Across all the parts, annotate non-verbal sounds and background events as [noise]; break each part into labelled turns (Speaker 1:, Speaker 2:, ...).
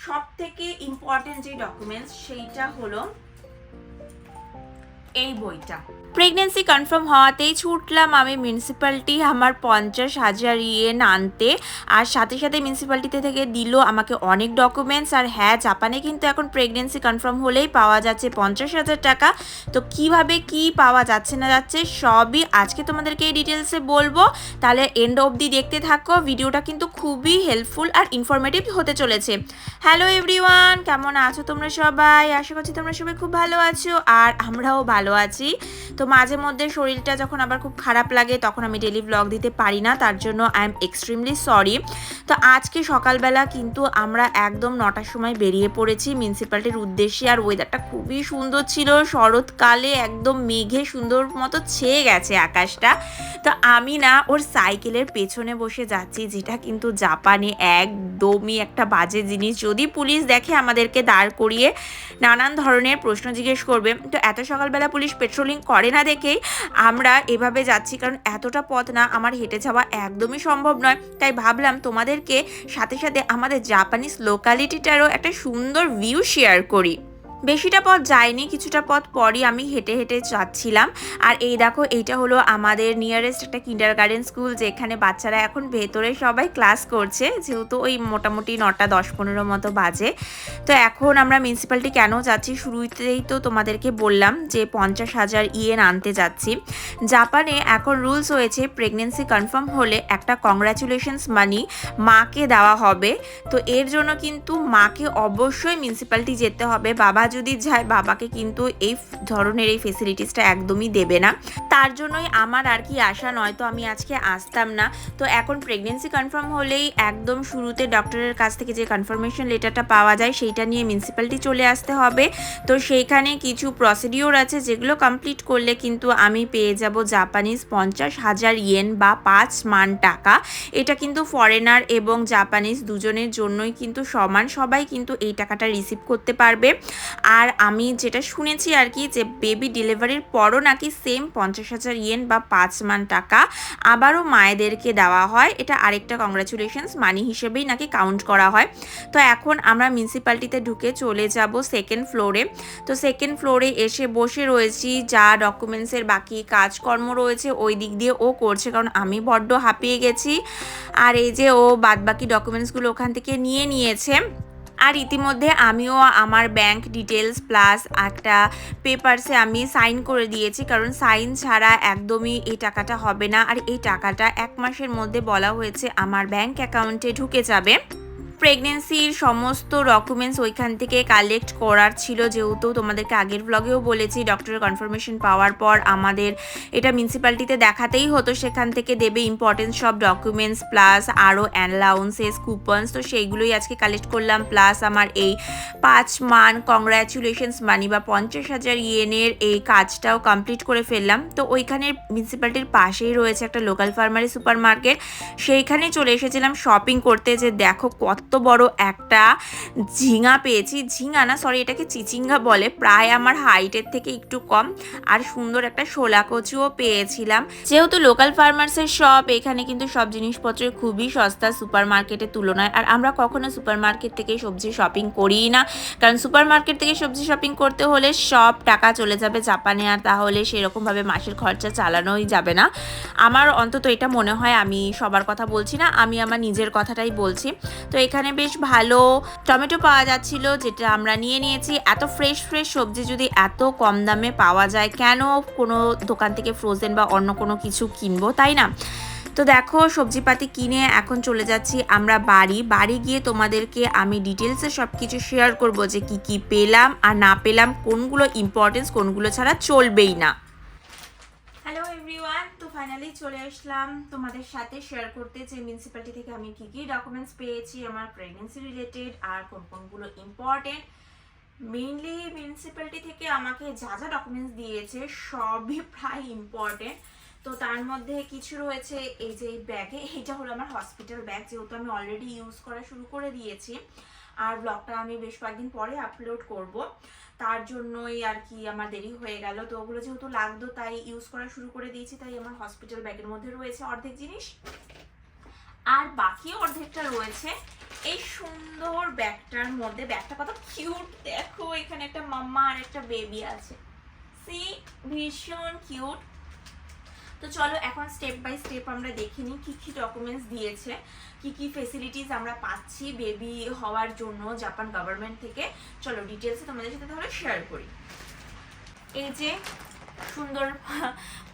Speaker 1: সব থেকে ইম্পর্টেন্ট যে ডকুমেন্টস সেইটা হলো এই বইটা। প্রেগনেন্সি কনফার্ম হওয়াতেই ছুটলাম আমি মিউনিসিপ্যালিটি আমার পঞ্চাশ হাজার ইয়েন আনতে আর সাথে সাথে মিউনিসিপ্যালিটিতে থেকে দিল আমাকে অনেক ডকুমেন্টস আর হ্যাঁ জাপানে কিন্তু এখন প্রেগনেন্সি কনফার্ম হলেই পাওয়া যাচ্ছে পঞ্চাশ হাজার টাকা। তো কীভাবে কি পাওয়া যাচ্ছে না যাচ্ছে সবই আজকে তোমাদেরকে এই ডিটেলসে বলব। তাহলে এন্ড অবধি দেখতে থাকো। ভিডিওটা কিন্তু খুবই হেল্পফুল আর ইনফরমেটিভ হতে চলেছে। হ্যালো এভরিওয়ান কেমন আছো তোমরা সবাই? আশা করছি তোমরা সবাই খুব ভালো আছো। আর আমরাও ভালো আছি। তো মাঝে মধ্যে শরীরটা যখন আবার খুব খারাপ লাগে, তখন আমি ডেলি ব্লগ দিতে পারি না, তার জন্য আই এম এক্সট্রিমলি সরি তো আজকে সকালবেলা কিন্তু আমরা একদম নটার সময় বেরিয়ে পড়েছি মিউনিসিপ্যালিটির উদ্দেশ্যে, আর ওয়েদারটা খুবই সুন্দর ছিল। শরৎকালে একদম মেঘে সুন্দর মতো ছেয়ে গেছে আকাশটা। তো আমি না ওর সাইকেলের পেছনে বসে যাচ্ছি, যেটা কিন্তু জাপানে একদমই একটা বাজে জিনিস। যদি পুলিশ দেখে আমাদেরকে দাঁড় করিয়ে নানান ধরনের প্রশ্ন জিজ্ঞেস করবে, তো এত সকালবেলা পুলিশ পেট্রোলিং করে না দেখেই আমরা এভাবে যাচ্ছি। কারণ এতটা পথ না, আমার হেঁটে যাওয়া একদমই সম্ভব নয়। তাই ভাবলাম তোমাদেরকে সাথে সাথে আমাদের জাপানিজ লোকালিটিটারও একটা সুন্দর ভিউ শেয়ার করি। বেশিটা পথ যায়নি, কিছুটা পথ পরই আমি হেঁটে হেঁটে যাচ্ছিলাম। আর এই দেখো, এইটা হলো আমাদের নিয়ারেস্ট একটা কিন্ডার গার্ডেন স্কুল যেখানে বাচ্চারা এখন ভেতরে সবাই ক্লাস করছে, যেহেতু ওই মোটামুটি নটা, দশ, পনেরো মতো বাজে। তো এখন আমরা মিউনিসিপ্যালিটি কেন যাচ্ছি? শুরুতেই তো তোমাদেরকে বললাম যে পঞ্চাশ হাজার ইয়েন আনতে যাচ্ছি। জাপানে এখন রুলস হয়েছে প্রেগনেন্সি কনফার্ম হলে একটা কংগ্রাচুলেশনস মানি মাকে দেওয়া হবে। তো এর জন্য কিন্তু মাকে অবশ্যই মিউনিসিপ্যালিটি যেতে হবে, বাবা যদি যায়, বাবাকে কিন্তু এই ধরনের এই ফেসিলিটিসটা একদমই দেবে না। তার জন্যই আমার আর কি আশা নয়, তো আমি আজকে আসতাম না। তো এখন প্রেগনেন্সি কনফার্ম হলেই একদম শুরুতে ডক্টরের কাছ থেকে যে কনফার্মেশন লেটারটা পাওয়া যায়, সেইটা নিয়ে মিউনিসিপ্যালিটি চলে আসতে হবে। তো সেইখানে কিছু প্রসিডিওর আছে যেগুলো কমপ্লিট করলে কিন্তু আমি পেয়ে যাব জাপানিজ পঞ্চাশ হাজার ইয়েন বা পাঁচ মান টাকা। এটা কিন্তু ফরেনার এবং জাপানিজ দুজনের জন্যই কিন্তু সমান। সবাই কিন্তু এই টাকাটা রিসিভ করতে পারবে। আর আমি যেটা শুনেছি আর কি যে বেবি ডেলিভারির পরও নাকি সেম পঞ্চাশ হাজার ইয়েন বা পাঁচ মান টাকা আবারও মায়েদেরকে দেওয়া হয়। এটা আরেকটা কংগ্রাচুলেশনস মানি হিসেবেই নাকি কাউন্ট করা হয়। তো এখন আমরা মিউনিসিপ্যালিটিতে ঢুকে চলে যাব সেকেন্ড ফ্লোরে তো সেকেন্ড ফ্লোরে এসে বসে রয়েছি, যা ডকুমেন্টসের বাকি কাজকর্ম রয়েছে, ওই দিক দিয়ে ও করছে, কারণ আমি বড্ড হাঁপিয়ে গেছি। আর এই যে ও বাদবাকি ডকুমেন্টসগুলো ওখান থেকে নিয়ে নিয়েছে। আর ইতিমধ্যে আমিও আমার ব্যাংক ডিটেলস প্লাস একটা পেপারসে আমি সাইন করে দিয়েছি, কারণ সাইন ছাড়া একদমই এই টাকাটা হবে না। আর এই টাকাটা এক মাসের মধ্যে বলা হয়েছে আমার ব্যাংক অ্যাকাউন্টে ঢুকে যাবে। প্রেগনেন্সির সমস্ত ডকুমেন্টস ওইখান থেকে কালেক্ট করার ছিল যেহেতু তোমাদেরকে আগের ব্লগেও বলেছি ডক্টরের কনফার্মেশন পাওয়ার পর আমাদের এটা মিউনিসিপ্যালিটিতে দেখাতেই হতো, সেখান থেকে দেবে ইম্পর্টেন্স সব ডকুমেন্টস প্লাস আরও অ্যালাউন্সেস কুপনস তো সেইগুলোই আজকে কালেক্ট করলাম প্লাস আমার এই পাঁচ মান কংগ্রাচুলেশনস মানি বা পঞ্চাশ হাজার ইয়েনের এই কাজটাও কমপ্লিট করে ফেললাম। তো ওইখানে মিউনিসিপ্যালিটির পাশেই রয়েছে একটা লোকাল ফার্মারি সুপার মার্কেট সেইখানে চলে এসেছিলাম শপিং করতে যে দেখো কত বড় একটা ঝিঙা পেয়েছি। ঝিঙা না সরি এটাকে চিচিঙ্গা বলে। প্রায় আমার হাইটের থেকে একটু কম। আর সুন্দর একটা শোলা কচুও পেয়েছিলাম। যেহেতু লোকাল ফার্মার্সের শপ এখানে কিন্তু সব জিনিসপত্রের খুবই সস্তা সুপার মার্কেটের তুলনায়। আর আমরা কখনো সুপার মার্কেট থেকে সবজি শপিং করিই না। কারণ সুপার মার্কেট থেকে সবজি শপিং করতে হলে সব টাকা চলে যাবে জাপানে। আর তাহলে সেরকমভাবে মাসের খরচা চালানোই যাবে না। আমার অন্তত এটা মনে হয়, আমি সবার কথা বলছি না, আমি আমার নিজের কথাটাই বলছি। তো এখানে বেশ ভালো টমেটো পাওয়া যাচ্ছিল, যেটা আমরা নিয়ে নিয়েছি। এত ফ্রেশ ফ্রেশ সবজি যদি এত কম দামে পাওয়া যায়, কেন কোনো দোকান থেকে ফ্রোজেন বা অন্য কোনো কিছু কিনবো? তাই না? তো দেখো, সবজিপাতি কিনে এখন চলে যাচ্ছি আমরা বাড়ি। বাড়ি গিয়ে তোমাদেরকে আমি ডিটেলসে সব কিছু শেয়ার করব যে কি কি পেলাম আর না পেলাম, কোনগুলো ইম্পর্টেন্স কোনগুলো ছাড়া চলবেই না। হ্যালো এভরিওয়ান ফাইনালি চলে আসলাম তোমাদের সাথে শেয়ার করতে যে মিউনিসিপ্যালিটি থেকে আমি কি কি ডকুমেন্টস পেয়েছি, আমার প্রেগনেন্সি রিলেটেড আর কোন কোনগুলো ইম্পর্টেন্ট মেইনলি মিউনিসিপ্যালিটি থেকে আমাকে যা যা ডকুমেন্টস দিয়েছে সবই প্রায় ইম্পর্টেন্ট তো তার মধ্যে কিছু রয়েছে, এই যে ব্যাগে এটা হলো আমার হসপিটাল ব্যাগ যেহেতু আমি অলরেডি ইউজ করা শুরু করে দিয়েছি। আর ব্লগটা আমি বেশ কয়েকদিন পরে আপলোড করব। তার জন্যই আর কি আমার দেরি হয়ে গেল। তো ওগুলো যেহেতু লাগতো, তাই ইউজ করা শুরু করে দিয়েছি, তাই আমার হসপিটাল ব্যাগের মধ্যে রয়েছে অর্ধেক জিনিস। আর বাকি অর্ধেকটা রয়েছে এই সুন্দর ব্যাগটার মধ্যে। ব্যাগটা কত কিউট দেখো, এখানে একটা মাম্মা আর একটা বেবি আছে। সি ভীষণ কিউট তো চলো এখন স্টেপ বাই স্টেপ আমরা দেখে নিই কী কী ডকুমেন্টস দিয়েছে, কি কি ফেসিলিটিস আমরা পাচ্ছি বেবি হওয়ার জন্য জাপান গভর্নমেন্ট থেকে। চলো ডিটেলসে তোমাদের সাথে তাহলে শেয়ার করি। এই যে সুন্দর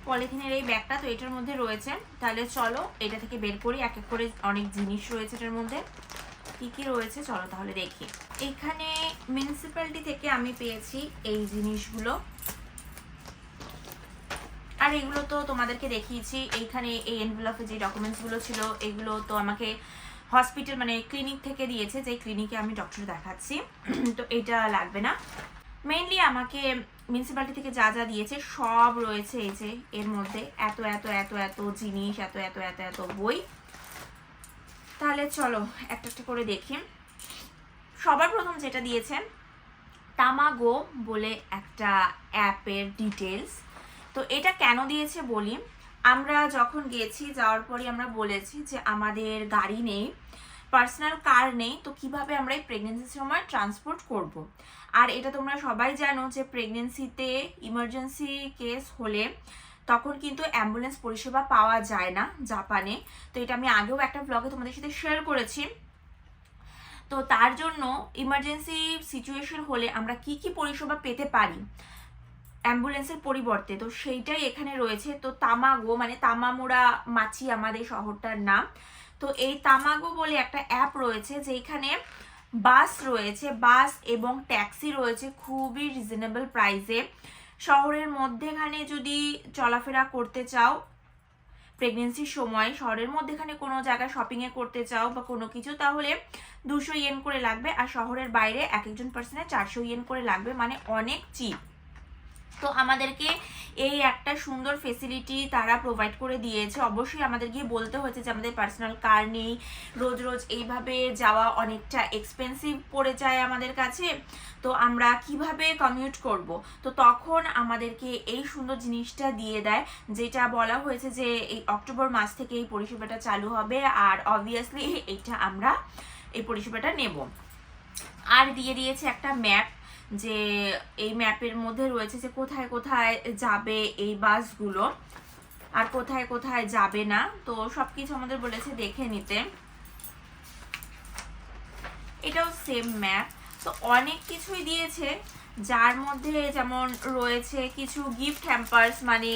Speaker 1: পলিথিনের এই ব্যাগটা তো এটার মধ্যে রয়েছে। তাহলে চলো এটা থেকে বের করি, এক এক করে অনেক জিনিস রয়েছে এটার মধ্যে। কী কী রয়েছে চলো তাহলে দেখি। এখানে মিউনিসিপ্যালিটি থেকে আমি পেয়েছি এই জিনিসগুলো। আর এগুলো তো তোমাদেরকে দেখিয়েছি। এইখানে এই এনভেলপে যে ডকুমেন্টসগুলো ছিল, এগুলো তো আমাকে হসপিটাল মানে ক্লিনিক থেকে দিয়েছে। যে ক্লিনিকে আমি ডক্টর দেখাচ্ছি। তো এটা লাগবে না। মেইনলি আমাকে মিউনিসিপ্যালিটি থেকে যা যা দিয়েছে, সব রয়েছে এই যে এর মধ্যে। এত এত এত এত জিনিস, এত এত এত এত বই। তাহলে চলো একটা একটা করে দেখি। সবার প্রথম যেটা দিয়েছেন তামাগো বলে একটা অ্যাপের ডিটেলস তো এটা কেন দিয়েছে বলি? আমরা যখন গেছি, যাওয়ার পরই আমরা বলেছি যে আমাদের গাড়ি নেই পার্সোনাল কার নেই, তো কীভাবে আমরা এই প্রেগনেন্সির সময় ট্রান্সপোর্ট করব। আর এটা তোমরা সবাই জানো যে প্রেগনেন্সিতে ইমার্জেন্সি কেস হলে তখন কিন্তু অ্যাম্বুলেন্স পরিষেবা পাওয়া যায় না জাপানে। তো এটা আমি আগেও একটা ব্লগে তোমাদের সাথে শেয়ার করেছি। তো তার জন্য ইমার্জেন্সি সিচুয়েশন হলে আমরা কি কি পরিষেবা পেতে পারি? অ্যাম্বুলেন্সের পরিবর্তে। তো সেইটাই এখানে রয়েছে। তো তামাগো মানে তামামুরা মাছি আমাদের শহরটার নাম। তো এই তামাগো বলে একটা অ্যাপ রয়েছে যেখানে বাস রয়েছে, বাস এবং ট্যাক্সি রয়েছে খুবই রিজনেবল প্রাইসে। শহরের মধ্যেখানে যদি চলাফেরা করতে চাও, প্রেগনেন্সির সময় শহরের মধ্যেখানে কোনো জায়গায় শপিংয়ে করতে চাও বা কোনো কিছু, তাহলে দুশো ইয়েন করে লাগবে। আর শহরের বাইরে এক একজন পার্সনে চারশো ইয়েন করে লাগবে। মানে অনেক চিপ তো আমাদেরকে এই একটা সুন্দর ফেসিলিটি তারা প্রোভাইড করে দিয়েছে। অবশ্যই আমাদের গিয়ে বলতে হয়েছে যে আমাদের পার্সোনাল কার নেই। রোজ রোজ এইভাবে যাওয়া অনেকটা এক্সপেন্সিভ পড়ে যায় আমাদের কাছে। তো আমরা কীভাবে কমিউট করব? তো তখন আমাদেরকে এই সুন্দর জিনিসটা দিয়ে দেয়, যেটা বলা হয়েছে যে এই অক্টোবর মাস থেকে এই পরিষেবাটা চালু হবে আর অবভিয়াসলি এইটা আমরা এই পরিষেবাটা নেব। আর দিয়ে দিয়েছে একটা ম্যাপ যে এই ম্যাপের মধ্যে রয়েছে যে কোথায় কোথায় যাবে এই বাসগুলো আর কোথায় কোথায় যাবে না। তো সব কিছু আমাদের বলেছে দেখে নিতে। এটাও সেম ম্যাপ তো অনেক কিছুই দিয়েছে। যার মধ্যে যেমন রয়েছে কিছু গিফট হ্যাম্পার্স মানে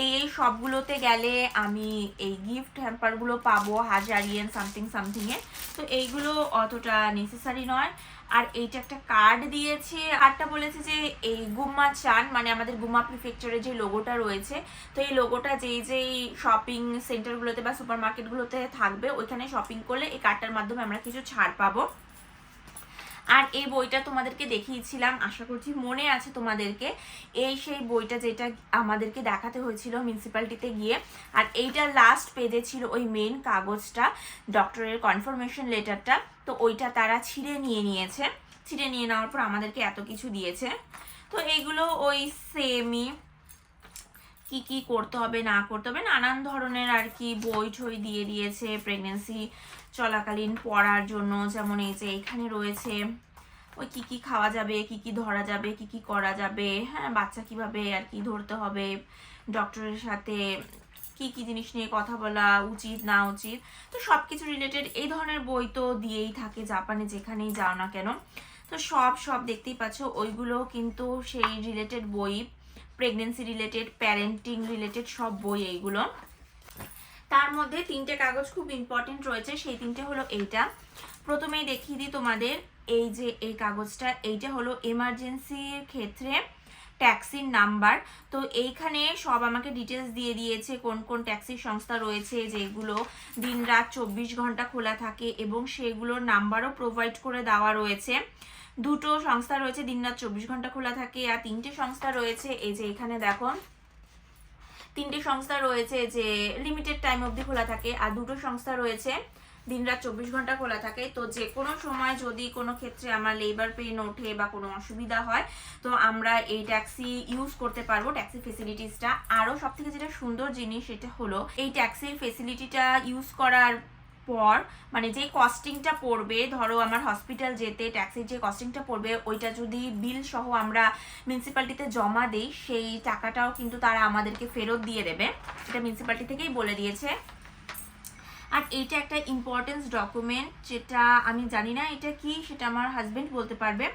Speaker 1: এই এই সবগুলোতে গেলে আমি এই গিফট হ্যাম্পারগুলো পাবো হাজার ইয়েন সামথিং সামথিংয়ে তো এইগুলো অতটা নেসেসারি নয়। আর এইটা একটা কার্ড দিয়েছে কার্ডটা বলেছে যে এই গুম্মা চান মানে আমাদের গুম্মা প্রিফেকচারের যে লোগোটা রয়েছে, তো এই লোগোটা যেই যেই শপিং সেন্টারগুলোতে বা সুপার মার্কেটগুলোতে থাকবে, ওইখানে শপিং করলে এই কার্ডটার মাধ্যমে আমরা কিছু ছাড় পাবো। আর এই বইটা তোমাদেরকে দেখিয়েছিলাম, আশা করছি মনে আছে তোমাদেরকে। এই সেই বইটা যেটা আমাদেরকে দেখাতে হয়েছিল মিউনিসিপ্যালিটিতে গিয়ে। আর এইটা লাস্ট পেজে ছিল ওই মেন কাগজটা ডক্টরের কনফার্মেশন লেটারটা তো ওইটা তারা ছিঁড়ে নিয়ে নিয়েছে। ছিঁড়ে নিয়ে নেওয়ার পর আমাদেরকে এত কিছু দিয়েছে। তো এইগুলো ওই সেমই কি কি করতে হবে, না করতে হবে, নানান ধরনের আর কি বই ঠই দিয়ে দিয়েছে প্রেগনেন্সি চলাকালীন পড়ার জন্য যেমন এই যে এখানে রয়েছে, ওই কি কি খাওয়া যাবে, কি কি ধরা যাবে, কি কি করা যাবে হ্যাঁ বাচ্চা কীভাবে আর কি ধরতে হবে ডক্টরের সাথে কি কি জিনিস নিয়ে কথা বলা উচিত, না উচিত, তো সব কিছু রিলেটেড এই ধরনের বই তো দিয়েই থাকে জাপানে যেখানেই যাও না কেন। তো সব সব দেখতেই পাচ্ছ, ওইগুলো কিন্তু সেই রিলেটেড বই প্রেগনেন্সি রিলেটেড প্যারেন্টিং রিলেটেড সব বই এইগুলো। তার মধ্যে তিনটে কাগজ খুব ইম্পর্টেন্ট রয়েছে, সেই তিনটে হলো এইটা। প্রথমেই দেখিয়ে দিই তোমাদের এই যে এই কাগজটা, এইটা হলো এমার্জেন্সির ক্ষেত্রে ট্যাক্সির নাম্বার তো এইখানে সব আমাকে ডিটেলস দিয়ে দিয়েছে, কোন কোন ট্যাক্সির সংস্থা রয়েছে যেগুলো দিন রাত চব্বিশ ঘণ্টা খোলা থাকে এবং সেগুলোর নাম্বারও প্রোভাইড করে দেওয়া রয়েছে। দুটো সংস্থা রয়েছে দিন রাত চব্বিশ ঘণ্টা খোলা থাকে, আর তিনটে সংস্থা রয়েছে, এই যে এখানে দেখো তিনটে সংস্থা রয়েছে যে লিমিটেড টাইম অবধি খোলা থাকে, আর দুটো সংস্থা রয়েছে দিন রাত চব্বিশ ঘণ্টা খোলা থাকে। তো যে কোনো সময় যদি কোনো ক্ষেত্রে আমার লেবার পেন ওঠে বা কোনো অসুবিধা হয়, তো আমরা এই ট্যাক্সি ইউজ করতে পারব ট্যাক্সি ফেসিলিটিসটা আরও সব থেকে যেটা সুন্দর জিনিস সেটা হলো, এই ট্যাক্সির ফেসিলিটিটা ইউজ করার পর মানে যেই কস্টিংটা পড়বে, ধরো আমার হসপিটাল যেতে ট্যাক্সির যে কস্টিংটা পড়বে, ওইটা যদি বিল সহ আমরা মিউনিসিপ্যালিটিতে জমা দিই, সেই টাকাটাও কিন্তু তারা আমাদেরকে ফেরত দিয়ে দেবে। এটা মিউনিসিপ্যালিটি থেকেই বলে দিয়েছে। আর এইটা একটা ইম্পর্টেন্স ডকুমেন্ট যেটা আমি জানি না এটা কি, সেটা আমার হাজবেন্ড বলতে পারবে।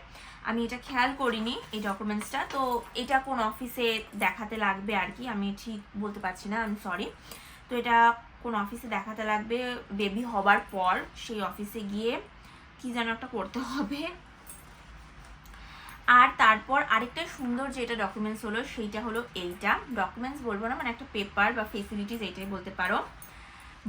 Speaker 1: আমি এটা খেয়াল করিনি এই ডকুমেন্টসটা তো এটা কোন অফিসে দেখাতে লাগবে আর কি, আমি ঠিক বলতে পারছি না আমি সরি তো এটা কোন অফিসে দেখাতে লাগবে বেবি হবার পর সেই অফিসে গিয়ে কি যেন একটা করতে হবে। আর তারপর আরেকটা সুন্দর যেটা ডকুমেন্টস হলো, সেইটা হলো এইটা। ডকুমেন্টস বলব না মানে একটা পেপার বা ফেসিলিটিস এইটাই বলতে পারো।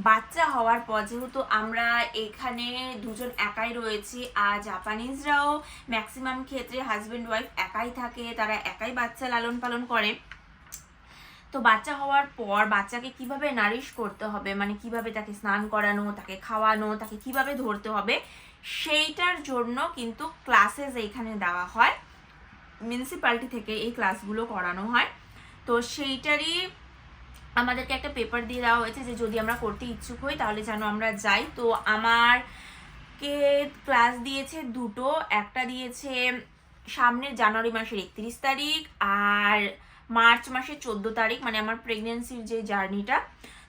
Speaker 1: বাচ্চা হওয়ার পর যেহেতু আমরা এখানে দুজন একাই রয়েছি, আর জাপানিজরাও ম্যাক্সিমাম ক্ষেত্রে হাজব্যান্ড ওয়াইফ একাই থাকে, তারা একাই বাচ্চা লালন পালন করে। তো বাচ্চা হওয়ার পর বাচ্চাকে কীভাবে নারিশ করতে হবে? মানে কীভাবে তাকে স্নান করানো, তাকে খাওয়ানো, তাকে কীভাবে ধরতে হবে? সেইটার জন্য কিন্তু ক্লাসেস এইখানে দেওয়া হয়। মিউনিসিপ্যালিটি থেকে এই ক্লাসগুলো করানো হয়। তো সেইটারই আমাদেরকে একটা পেপার দিয়ে দেওয়া হয়েছে যে যদি আমরা করতে ইচ্ছুক হই তাহলে যেন আমরা যাই। তো আমার কে ক্লাস দিয়েছে দুটো। একটা দিয়েছে সামনের জানুয়ারি মাসের একত্রিশ তারিখ আর মার্চ মাসের চোদ্দ তারিখ মানে আমার প্রেগনেন্সির যে জার্নিটা,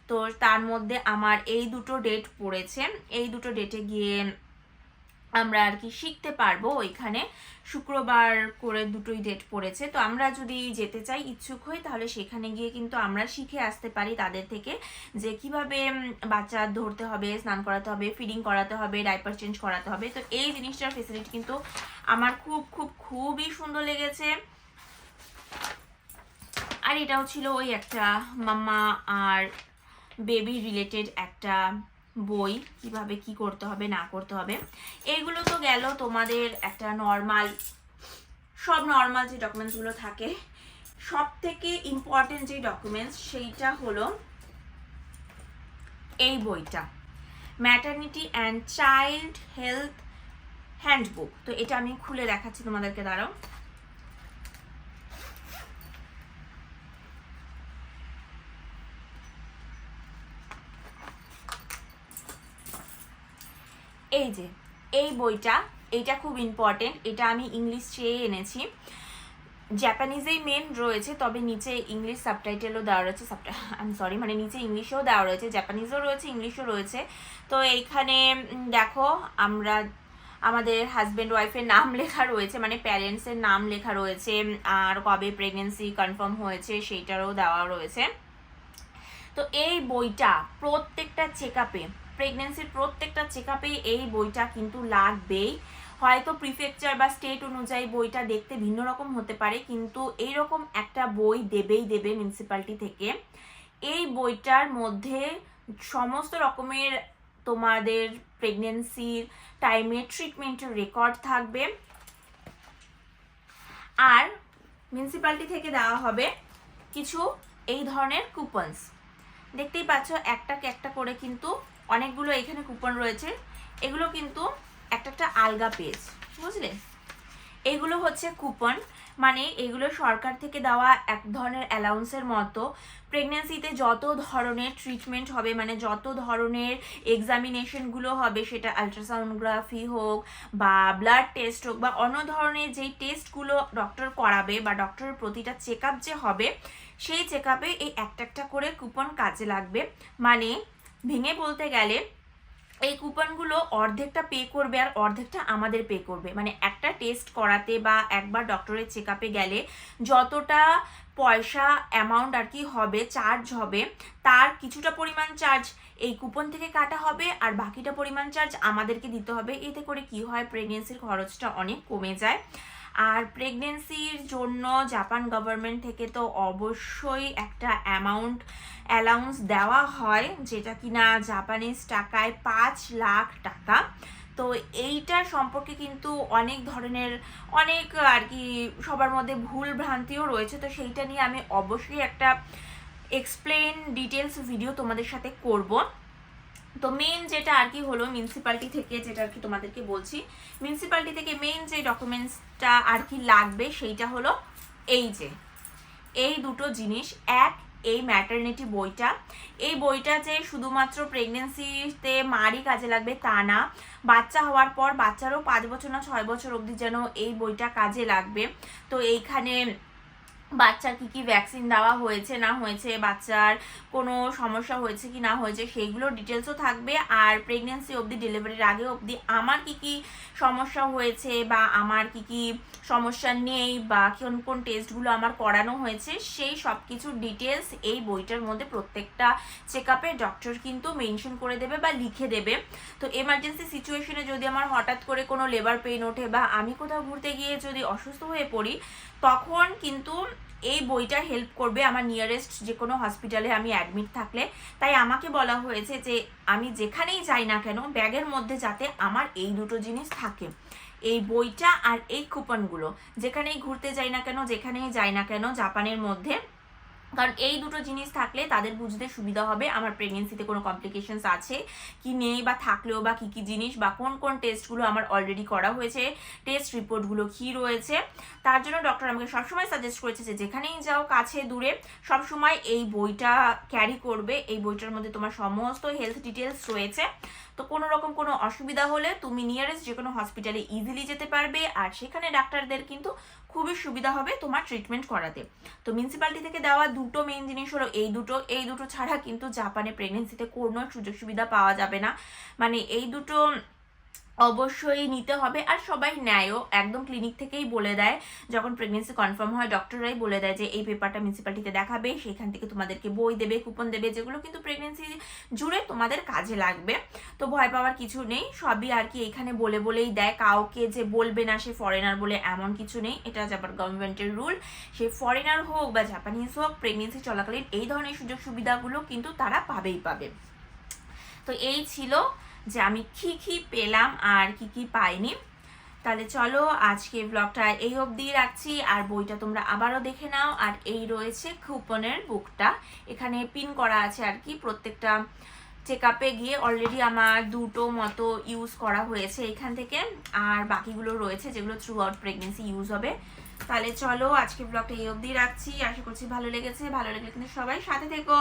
Speaker 1: তো তার মধ্যে আমার এই দুটো ডেট পড়েছে। এই দুটো ডেটে গিয়ে আমরা আর কি শিখতে পারব ওইখানে। শুক্রবার করে দুটোই ডেট পড়েছে। তো আমরা যদি যেতে চাই, ইচ্ছুক হই, তাহলে সেখানে গিয়ে কিন্তু আমরা শিখে আসতে পারি তাদের থেকে যে কীভাবে বাচ্চা ধরতে হবে, স্নান করাতে হবে ফিডিং করাতে হবে ডাইপার চেঞ্জ করাতে হবে। তো এই জিনিসটার ফেসিলিটি কিন্তু আমার খুব খুব, খুবই সুন্দর লেগেছে। আর এটাও ছিল ওই একটা মাম্মা আর বেবি রিলেটেড একটা বই, কীভাবে কি করতে হবে, না করতে হবে। এইগুলো তো গেল তোমাদের একটা নর্মাল সব নর্মাল যে ডকুমেন্টসগুলো থাকে। সব থেকে ইম্পর্টেন্ট যে ডকুমেন্টস সেইটা হলো এই বইটা। Maternity and child health handbook তো এটা আমি খুলে দেখাচ্ছি তোমাদেরকে, দাঁড়াও। এই যে, এই বইটা, এইটা খুব ইম্পর্টেন্ট এটা আমি ইংলিশ চেয়ে এনেছি। জাপানিজেই মেন রয়েছে, তবে নিচে ইংলিশ সাবটাইটেলও দেওয়া রয়েছে আমি সরি [laughs] মানে নিচে ইংলিশেও দেওয়া রয়েছে জাপানিজও রয়েছে, ইংলিশও রয়েছে। তো এইখানে দেখো, আমরা, আমাদের হাজব্যান্ড ওয়াইফের নাম লেখা রয়েছে মানে প্যারেন্টসের নাম লেখা রয়েছে, আর কবে প্রেগনেন্সি কনফার্ম হয়েছে, সেইটারও দেওয়া রয়েছে। তো এই বইটা প্রত্যেকটা চেক আপে প্রেগনেন্সির প্রত্যেকটা চেক এই বইটা কিন্তু লাগবেই। হয়তো প্রিফেকচার বা স্টেট অনুযায়ী বইটা দেখতে ভিন্ন রকম হতে পারে, কিন্তু এইরকম একটা বই দেবেই দেবে মিউনিসিপ্যালিটি থেকে। এই বইটার মধ্যে সমস্ত রকমের তোমাদের প্রেগনেন্সির টাইমে ট্রিটমেন্টের রেকর্ড থাকবে। আর মিউনিসিপ্যালিটি থেকে দেওয়া হবে কিছু এই ধরনের কুপনস দেখতেই পাচ্ছ একটা একটা করে কিন্তু অনেকগুলো এখানে কুপন রয়েছে। এগুলো কিন্তু একটা একটা আলগা পেজ বুঝলে? এগুলো হচ্ছে কুপন মানে এগুলো সরকার থেকে দেওয়া এক ধরনের অ্যালাউন্সের মতো। প্রেগনেন্সিতে যত ধরনের ট্রিটমেন্ট হবে মানে যত ধরনের এক্সামিনেশনগুলো হবে, সেটা আলট্রাসাউন্ডগ্রাফি হোক বা ব্লাড টেস্ট হোক বা অন্য ধরনের যেই টেস্টগুলো ডক্টর করাবে বা ডক্টরের প্রতিটা চেক যে হবে, সেই চেক এই একটা একটা করে কুপন কাজে লাগবে। মানে ভেঙে বলতে গেলে এই কুপনগুলো অর্ধেকটা পে করবে আর অর্ধেকটা আমাদের পে করবে। মানে একটা টেস্ট করাতে বা একবার ডক্টরের চেক আপে গেলে যতটা পয়সা অ্যামাউন্ট আর কি হবে চার্জ হবে, তার কিছুটা পরিমাণ চার্জ এই কুপন থেকে কাটা হবে আর বাকিটা পরিমাণ চার্জ আমাদেরকে দিতে হবে। এতে করে কি হয়? প্রেগনেন্সির খরচটা অনেক কমে যায়। আর প্রেগনেন্সির জন্য জাপান গভর্নমেন্ট থেকে তো অবশ্যই একটা অ্যামাউন্ট অ্যালাউন্স দেওয়া হয়, যেটা কিনা জাপানিজ টাকায় পাঁচ লাখ টাকা। তো এইটা সম্পর্কে কিন্তু অনেক ধরনের, অনেক আর কি সবার মধ্যে ভুল ভ্রান্তিও রয়েছে। তো সেইটা নিয়ে আমি অবশ্যই একটা এক্সপ্লেন ডিটেলস ভিডিও তোমাদের সাথে করব। তো মেন যেটা আর কি হলো মিউনিসিপ্যালিটি থেকে যেটা আর কি তোমাদেরকে বলছি মিউনিসিপ্যালিটি থেকে মেন যে ডকুমেন্টসটা আর কি লাগবে সেইটা হলো এই যে, এই দুটো জিনিস। এক, এই ম্যাটারনিটি বইটা। এই বইটা যে শুধুমাত্র প্রেগনেন্সিতে মারই কাজে লাগবে তা না। বাচ্চা হওয়ার পর বাচ্চারও পাঁচ বছর না ছয় বছর অবধি যেন এই বইটা কাজে লাগবে। তো এইখানে বাচ্চার কি কি ভ্যাকসিন দেওয়া হয়েছে, না হয়েছে, বাচ্চার কোনো সমস্যা হয়েছে কি না হয়েছে, সেইগুলো ডিটেলসও থাকবে। আর প্রেগনেন্সি অবধি ডেলিভারির আগে অবধি আমার কি কি সমস্যা হয়েছে বা আমার কি কি সমস্যা নেই বা কোন কোন টেস্টগুলো আমার করানো হয়েছে, সেই সব কিছুর ডিটেলস এই বইটার মধ্যে প্রত্যেকটা চেক আপে ডক্টর কিন্তু মেনশন করে দেবে বা লিখে দেবে। তো এমার্জেন্সি সিচুয়েশনে যদি আমার হঠাৎ করে কোনো লেবার পেইন ওঠে বা আমি কোথাও ঘুরতে গিয়ে যদি অসুস্থ হয়ে পড়ি, তখন কিন্তু এই বইটা হেল্প করবে আমার নিয়ারেস্ট যে কোনো হসপিটালে আমি অ্যাডমিট থাকলে। তাই আমাকে বলা হয়েছে যে, আমি যেখানেই যাই না কেন, ব্যাগের মধ্যে যাতে আমার এই দুটো জিনিস থাকে। এই বইটা আর এই কুপনগুলো যেখানেই ঘুরতে যাই না কেন, যেখানেই যাই না কেন, জাপানের মধ্যে কারণ এই দুটো জিনিস থাকলে তাদের বুঝতে সুবিধা হবে, আমার প্রেগনেন্সিতে কোনো কমপ্লিকেশনস আছে, কি নেই বা থাকলেও বা কী কী জিনিস বা কোন কোন টেস্টগুলো আমার অলরেডি করা হয়েছে টেস্ট রিপোর্টগুলো কী রয়েছে। তার জন্য ডক্টর আমাকে সবসময় সাজেস্ট করেছে যে যেখানেই যাও, কাছে, দূরে, সবসময় এই বইটা ক্যারি করবে, এই বইটার মধ্যে তোমার সমস্ত হেলথ ডিটেলস রয়েছে। তো কোনো রকম কোনো অসুবিধা হলে তুমি নিয়ারেস্ট যে কোনো হসপিটালে ইজিলি যেতে পারবে, আর সেখানে ডাক্তারদের কিন্তু খুবই সুবিধা হবে তোমার ট্রিটমেন্ট করাতে। তো মিউনিসিপ্যালিটি থেকে দেওয়া দুটো মেইন জিনিস হলো এই দুটো এই দুটো ছাড়া কিন্তু জাপানে প্রেগনেন্সিতে কোনো সুযোগ সুবিধা পাওয়া যাবে না। মানে এই দুটো অবশ্যই নিতে হবে। আর সবাই নেয়ও একদম ক্লিনিক থেকেই বলে দেয়। যখন প্রেগনেন্সি কনফার্ম হয় ডক্টররাই বলে দেয় যে, এই পেপারটা মিউনিসিপ্যালিটিতে দেখাবে, সেখান থেকে তোমাদেরকে বই দেবে কুপন দেবে, যেগুলো কিন্তু প্রেগনেন্সি জুড়ে তোমাদের কাজে লাগবে। তো ভয় পাওয়ার কিছু নেই। সবই আর কি এখানে বলে বলেই দেয়। কাউকে যে বলবে না, সে ফরেনার বলে এমন কিছু নেই। এটা জাপান গভর্নমেন্টের রুল সে ফরেনার হোক বা জাপানিজ হোক প্রেগনেন্সি চলাকালীন এই ধরনের সুযোগ সুবিধাগুলো কিন্তু তারা পাবেই পাবে। তো এই ছিল যে আমি কি কি পেলাম আর কি কি পাইনি। তাহলে চলো আজকে ব্লগটা এই অবধি রাখছি, আর বইটা তোমরা আবারও দেখে নাও। আর এই রয়েছে কুপনের বুকটা এখানে পিন করা আছে আর কি, প্রত্যেকটা চেক আপে গিয়ে অলরেডি আমার দুটো মতো ইউজ করা হয়েছে এখান থেকে। আর বাকিগুলো রয়েছে যেগুলো থ্রু আউট প্রেগনেন্সি ইউজ হবে। তাহলে চলো আজকে ব্লগটা এই অবধি রাখছি। আশা করছি ভালো লেগেছে। ভালো লাগলে কিন্তু সবাই সাথে থেকো।